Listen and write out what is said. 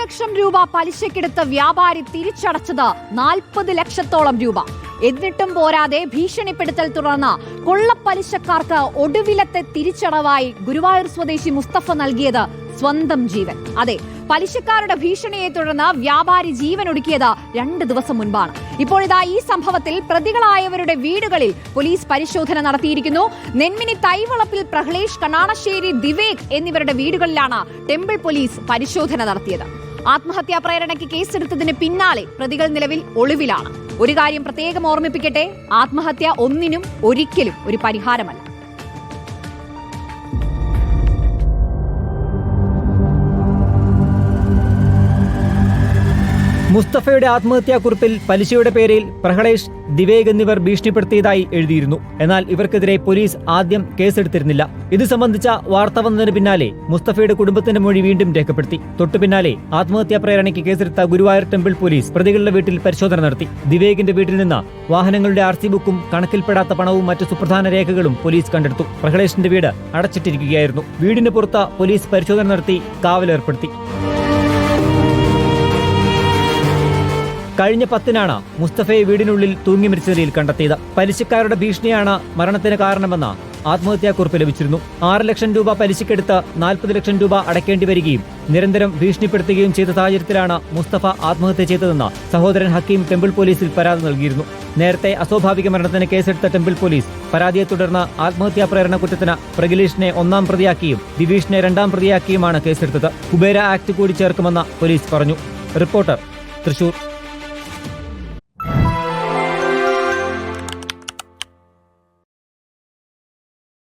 ലക്ഷം രൂപ പലിശക്കെടുത്ത് വ്യാപാരി തിരിച്ചടച്ചത് നാൽപ്പത് ലക്ഷത്തോളം രൂപ. എന്നിട്ടും പോരാതെ ഭീഷണിപ്പെടുത്തൽ തുടർന്ന് കൊള്ളപ്പലിശക്കാർക്ക് ഒടുവിലത്തെ തിരിച്ചടവായി ഗുരുവായൂർ സ്വദേശി മുസ്തഫ നൽകിയത് സ്വന്തം ജീവൻ. അതെ പലിശക്കാരുടെ ഭീഷണിയെ തുടർന്ന് വ്യാപാരി ജീവൻ ഒടുക്കിയത് രണ്ട് ദിവസം മുൻപാണ്. ഇപ്പോൾ ഇതാ ഈ സംഭവത്തിൽ പ്രതികളായവരുടെ വീടുകളിൽ പോലീസ് പരിശോധന നടത്തിയിരിക്കുന്നു. നെന്മിനി തൈവളപ്പിൽ പ്രഹ്ലേഷ് കണാണശ്ശേരി ദിവേക് എന്നിവരുടെ വീടുകളിലാണ് ടെമ്പിൾ പോലീസ് പരിശോധന നടത്തിയത്. ആത്മഹത്യാ പ്രേരണയ്ക്ക് കേസെടുത്തതിന് പിന്നാലെ പ്രതികൾ നിലവിൽ ഒളിവിലാണ്. ഒരു കാര്യം പ്രത്യേകം ഓർമ്മിപ്പിക്കട്ടെ ആത്മഹത്യ ഒന്നിനും ഒരിക്കലും ഒരു പരിഹാരമല്ല. മുസ്തഫയുടെ ആത്മഹത്യാക്കുറിപ്പിൽ പലിശയുടെ പേരിൽ പ്രഹളേഷ് ദിവേഗ് എന്നിവർ ഭീഷണിപ്പെടുത്തിയതായി എഴുതിയിരുന്നു. എന്നാൽ ഇവർക്കെതിരെ പോലീസ് ആദ്യം കേസെടുത്തിരുന്നില്ല. ഇത് സംബന്ധിച്ച വാർത്ത വന്നതിന് പിന്നാലെ മുസ്തഫയുടെ കുടുംബത്തിന്റെ മൊഴി വീണ്ടും രേഖപ്പെടുത്തി. തൊട്ടു പിന്നാലെ ആത്മഹത്യാ പ്രേരണയ്ക്ക് കേസെടുത്ത ഗുരുവായൂർ ടെമ്പിൾ പോലീസ് പ്രതികളുടെ വീട്ടിൽ പരിശോധന നടത്തി. ദിവേഗിന്റെ വീട്ടിൽ നിന്ന് വാഹനങ്ങളുടെ ആർ സി ബുക്കും കണക്കിൽപ്പെടാത്ത പണവും മറ്റു സുപ്രധാന രേഖകളും പോലീസ് കണ്ടെടുത്തു. പ്രഹ്ലേഷിന്റെ വീട് അടച്ചിട്ടിരിക്കുകയായിരുന്നു. വീടിന് പുറത്ത് പോലീസ് പരിശോധന നടത്തി കാവലേർപ്പെടുത്തി. കഴിഞ്ഞ പത്തിനാണ് മുസ്തഫയെ വീടിനുള്ളിൽ തൂങ്ങി മരിച്ച നിലയിൽ കണ്ടെത്തിയത്. പലിശക്കാരുടെ ഭീഷണിയാണ് മരണത്തിന് കാരണമെന്ന് ആത്മഹത്യാക്കുറിപ്പ് ലഭിച്ചിരുന്നു. ആറ് ലക്ഷം രൂപ പലിശക്കെടുത്ത് നാൽപ്പത് ലക്ഷം രൂപ അടയ്ക്കേണ്ടി വരികയും നിരന്തരം ഭീഷണിപ്പെടുത്തുകയും ചെയ്ത സാഹചര്യത്തിലാണ് മുസ്തഫ ആത്മഹത്യ ചെയ്തതെന്ന് സഹോദരൻ ഹക്കീം ടെമ്പിൾ പോലീസിൽ പരാതി നൽകിയിരുന്നു. നേരത്തെ അസ്വാഭാവിക മരണത്തിന് കേസെടുത്ത ടെമ്പിൾ പോലീസ് പരാതിയെ തുടർന്ന് ആത്മഹത്യാ പ്രേരണ കുറ്റത്തിന് പ്രഗിലേഷിനെ ഒന്നാം പ്രതിയാക്കിയും ദിവീഷിനെ രണ്ടാം പ്രതിയാക്കിയുമാണ് കേസെടുത്തത്. കുബേര ആക്ട് കൂടി ചേർക്കുമെന്ന് പോലീസ് പറഞ്ഞു. റിപ്പോർട്ടർ തൃശൂർ.